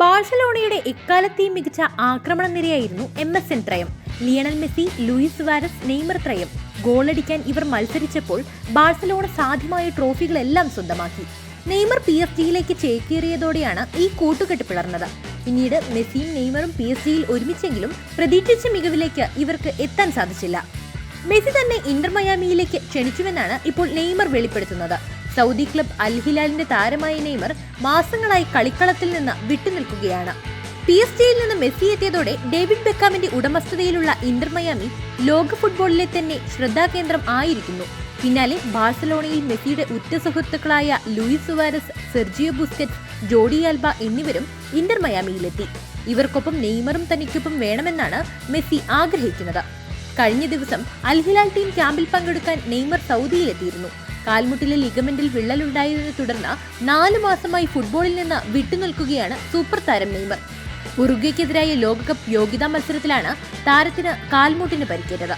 ബാഴ്സലോണയുടെ എക്കാലത്തെയും മികച്ച ആക്രമണ നിരയായിരുന്നു M S N ത്രയം. Lionel Messi Luis Suarez Neymar ത്രയം. ഗോളടിക്കാൻ ഇവർ മത്സരിച്ചപ്പോൾ ബാഴ്സലോണ സാധ്യമായ ട്രോഫികളെല്ലാം സ്വന്തമാക്കി. നെയ്മർ പി എസ് ജിയിലേക്ക് ചേക്കേറിയതോടെയാണ് ഈ കൂട്ടുകെട്ട് പിളർന്നത്. പിന്നീട് മെസ്സിയും നെയ്മറും പി എസ് ജിയിൽ ഒരുമിച്ചെങ്കിലും പ്രതീക്ഷിച്ച മികവിലേക്ക് ഇവർക്ക് എത്താൻ സാധിച്ചില്ല. മെസ്സി തന്നെ ഇന്റർ മയാമിയിലേക്ക് ക്ഷണിച്ചുവെന്നാണ് ഇപ്പോൾ നെയ്മർ വെളിപ്പെടുത്തുന്നത്. സൗദി ക്ലബ് അൽ ഹിലാലിന്റെ താരമായ നെയ്മർ മാസങ്ങളായി കളിക്കളത്തിൽ നിന്ന് വിട്ടുനിൽക്കുകയാണ്. പി എസ് ജിയിൽ നിന്ന് മെസ്സി എത്തിയതോടെ ഡേവിഡ് ബെക്കാമിന്റെ ഉടമസ്ഥതയിലുള്ള ഇന്റർ മയാമി ലോക ഫുട്ബോളിലെ തന്നെ ശ്രദ്ധാകേന്ദ്രം ആയിരിക്കുന്നു. പിന്നാലെ ബാഴ്സലോണയിൽ മെസ്സിയുടെ ഉറ്റ സുഹൃത്തുക്കളായ Luis Suarez Sergio Busquets Jordi Alba എന്നിവരും ഇന്റർ മയാമിയിലെത്തി. ഇവർക്കൊപ്പം നെയ്മറും തനിക്കൊപ്പം വേണമെന്നാണ് മെസ്സി ആഗ്രഹിക്കുന്നത്. കഴിഞ്ഞ ദിവസം അൽഹിലാൽ ടീം ക്യാമ്പിൽ പങ്കെടുക്കാൻ നെയ്മർ സൗദിയിലെത്തിയിരുന്നു. കാൽമുട്ടിലെ ലിഗമെന്റിൽ വിള്ളലുണ്ടായതിനെ തുടർന്ന് നാലു മാസമായി ഫുട്ബോളിൽ നിന്ന് വിട്ടുനിൽക്കുകയാണ് സൂപ്പർ താരം നെയ്മർ. ഉറുഗ്വയ്ക്കെതിരായ ലോകകപ്പ് യോഗ്യതാ മത്സരത്തിലാണ് താരത്തിന് കാൽമുട്ടിന് പരിക്കേറ്റത്.